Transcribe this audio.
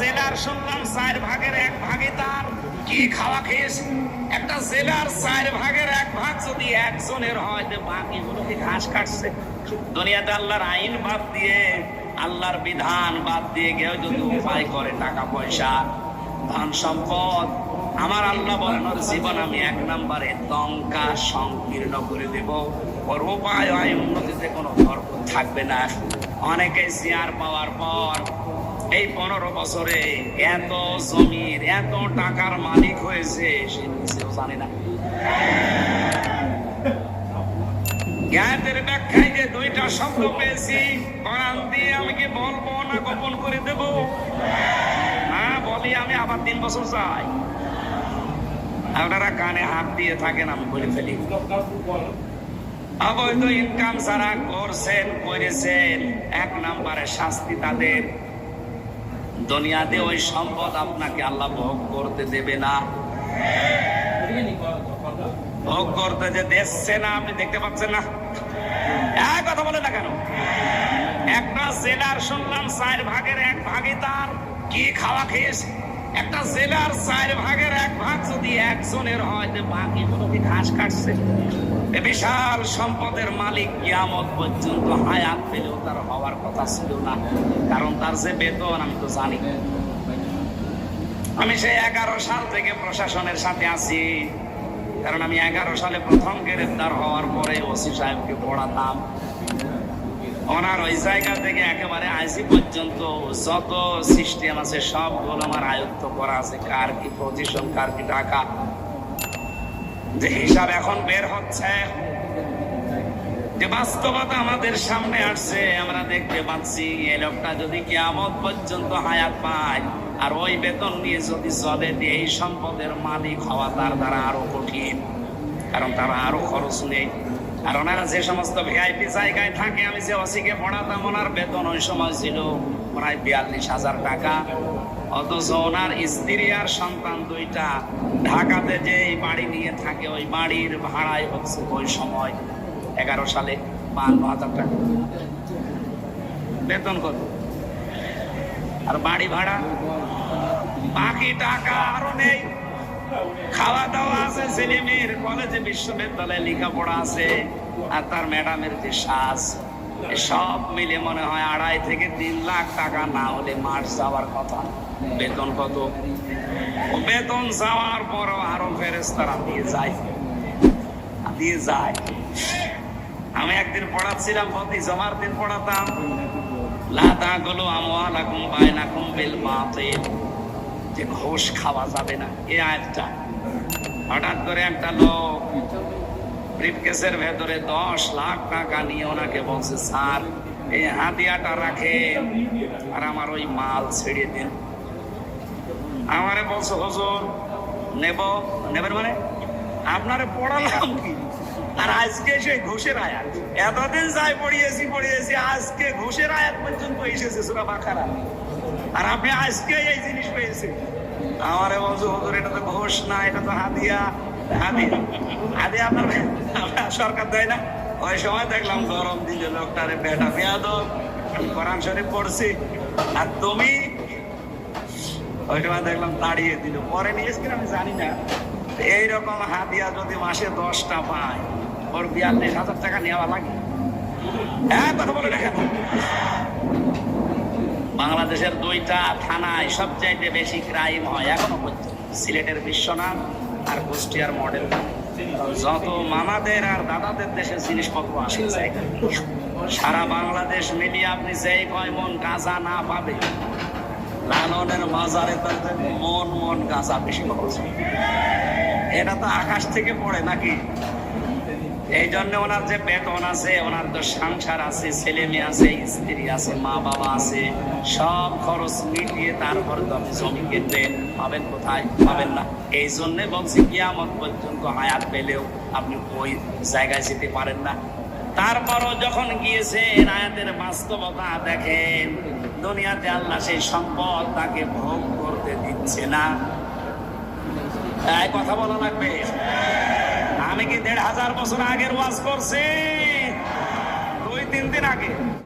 জেলার শুনলাম চার ভাগের এক ভাগে তার কি খাওয়া খেয়েছে? একটা জেলার চার ভাগের এক ভাগ যদি একজনের হয়, তো বাকিগুলো কি ঘাস কাটছে? দুনিয়াতে আল্লাহর আইন বাদ দিয়ে, আল্লাহর বিধান বাদ দিয়ে কেউ যদি উপায় করে টাকা, পয়সা, ধন সম্পদ, আমার আল্লাহ বলেন জীবন আমি এক নম্বরে দঙ্কা সংকীর্ণ করে দেব। ওর উপায় হয় উন্নতিতে কোনো তর্ক থাকবে না। অনেকে শেয়ার পাওয়ার পর এই পনেরো বছরে এত জমির, এত টাকার মালিক হয়েছে, সে নিজেও জানে না। জ্ঞানের ব্যাখ্যায় যে দুইটা শব্দ পেয়েছি, কোরআন দিয়ে আমি কি বলব না গোপন করে দেব? না, বলি আমি আবার তিন বছর চাই আপনারা কানে হাত দিয়ে থাকেন, আমি বলে ফেলি। অবৈধ ইনকাম যারা করছেন, করেছেন, এক নম্বরে শাস্তি তাদের। দুনিয়াতে ওই সম্পদ আপনাকে আল্লাহ ভোগ করতে দেবে না। ভোগ করতে যে দেখছে না, আপনি দেখতে পাচ্ছেন না? এক কথা বলে না কেন? একটা জেলার শুনলাম, চার ভাগের এক ভাগে তার কি খাওয়া খেয়েছে? একটা জেলার চার ভাগের এক ভাগ যদি একজনের হয়, তো বাকি কি ঘাস কাটছে। বিশাল সম্পদের মালিক কিয়ামত পর্যন্ত হায়াত পেলেও তার হওয়ার কথা ছিল না, কারণ তার যে বেতন আমি তো জানি। আমি সেই এগারো সাল থেকে প্রশাসনের সাথে আছি, কারণ আমি এগারো সালে প্রথম গ্রেফতার হওয়ার পরে ওসি সাহেবকে পড়াতাম। ওনার ওই জায়গা থেকে একেবারে আইসি পর্যন্ত যত সিস্টেম আছে, সবগুলো আমার আয়ত্ত করা আছে। কার কি পজিশন কার কি টাকা। যে হিসাব এখন বের হচ্ছে, যে বাস্তবতা আমাদের সামনে আসছে, আমরা দেখতে পাচ্ছি এই লোকটা যদি কেমন পর্যন্ত হায়াত পায়, আর ওই বেতন নিয়ে যদি চলে এই সম্পদের মালিক হওয়া তার দ্বারা আরও কঠিন। কারণ তারা আরও খরচ নেই। আর ওনারা যে সমস্ত ভিআইপি জায়গায় থাকে, আমি যে অসিকে পড়াতাম, ওনার বেতন ওই সময় ছিল প্রায় বিয়াল্লিশ হাজার টাকা। অথচ ওনার স্ত্রী আর সন্তান দুইটা ঢাকাতে যে বাড়ি নিয়ে থাকে, ওই বাড়ির ভাড়াই হচ্ছে ওই সময় এগারো সালে বান্ন হাজার টাকা। বেতন কত? আর বাড়ি ভাড়া? বাকি টাকা আরও নেই। খাওয়া দাওয়া আছে, ছেলে মেয়ের কলেজে বিশ্ববিদ্যালয়ে লেখাপড়া আছে, আর তার ম্যাডামের যে সাজ সব মিলে মনে হয় আড়াই থেকে তিন লাখ টাকা না হলে মাস যাওয়ার কথা। বেতন কত? বেতন যাওয়ার পরও আরও ফেরেস তারা দিয়ে যায়। দিয়ে যায়। আমি একদিন পড়াচ্ছিলাম প্রতি জমার দিন পড়াতাম। লাদা গুলো আমওয়ালাকুম বাইনাকুম বিল বাতিল। যে ঘোষ খাওয়া যাবে না এই আয়াতটা। হঠাৎ করে একটা লোক ব্রিফকেসের ভেতরে দশ লাখ টাকা নিয়ে ওনাকে বলছে, স্যার, এই হাতিয়াটা রাখে আর আমার ওই মাল ছেড়ে দিন। আমারে বলছে, হুজুর, নেব। নেবেন মানে? আপনারে পড়ালাম কি? আর আজকে সেই ঘুষের আয়াত। এতদিন যাই পড়িয়েছি পড়িয়েছি, আজকে ঘুষের আয়াত পর্যন্ত এসেছে, সুরা বাখারা আর আপনি আজকে এই জিনিস পেয়েছেন আমার বলছে এটা তো ঘোষ না, এটা তো হাদিয়া। হাদিয়া। হাদিয়া আপনার সরকার দেয় না? ওই সময় দেখলাম গরম দিলে বেটা কোরআন শরীফ পড়ছি। আর তুমি? ওই সময় দেখলাম দিল। পরে নিয়েছি আমি জানি না। এইরকম হাদিয়া যদি মাসে দশটা পায়, ওর বিয়াল্লিশ হাজার টাকা নেওয়া লাগে। হ্যাঁ কথা বলে দেখেন। বাংলাদেশের দুইটা থানায় সবচাইতে বেশি ক্রাইম হয় এখনও পর্যন্ত। সিলেটের বিশ্বনাথ আর কুষ্টিয়ার মডেল। যত মামাদের আর দাদাদের দেশের জিনিসপত্র আসে সারা বাংলাদেশ মিলিয়ে আপনি যেই কয় মন গাঁজা না পাবে, লালনের মাজারে তার মন মন গাঁজা বেশি। এটা তো আকাশ থেকে পড়ে নাকি? এই জন্য ওনার যে বেতন আছে, ওনার তো সংসার আছে ছেলে মেয়ে আছে, স্ত্রী আছে, মা বাবা আছে, সব খরচ মিটিয়ে তারপর তো আপনি জমি কিনবেন, পাবেন কোথায়, পাবেন না। এই জন্য বলছি, কিয়ামত পর্যন্ত হায়াত পেলেও আপনি ওই জায়গায় যেতে পারেন না। তারপরও যখন গিয়েছেন আয়াতের বাস্তবতা দেখেন, দুনিয়াতে আল্লাহ সেই সম্পদ তাকে ভোগ করতে দিচ্ছে না। কথা বলা লাগবে? আমি কি দেড় হাজার বছর আগের ওয়াজ করছি। দুই তিন দিন আগে।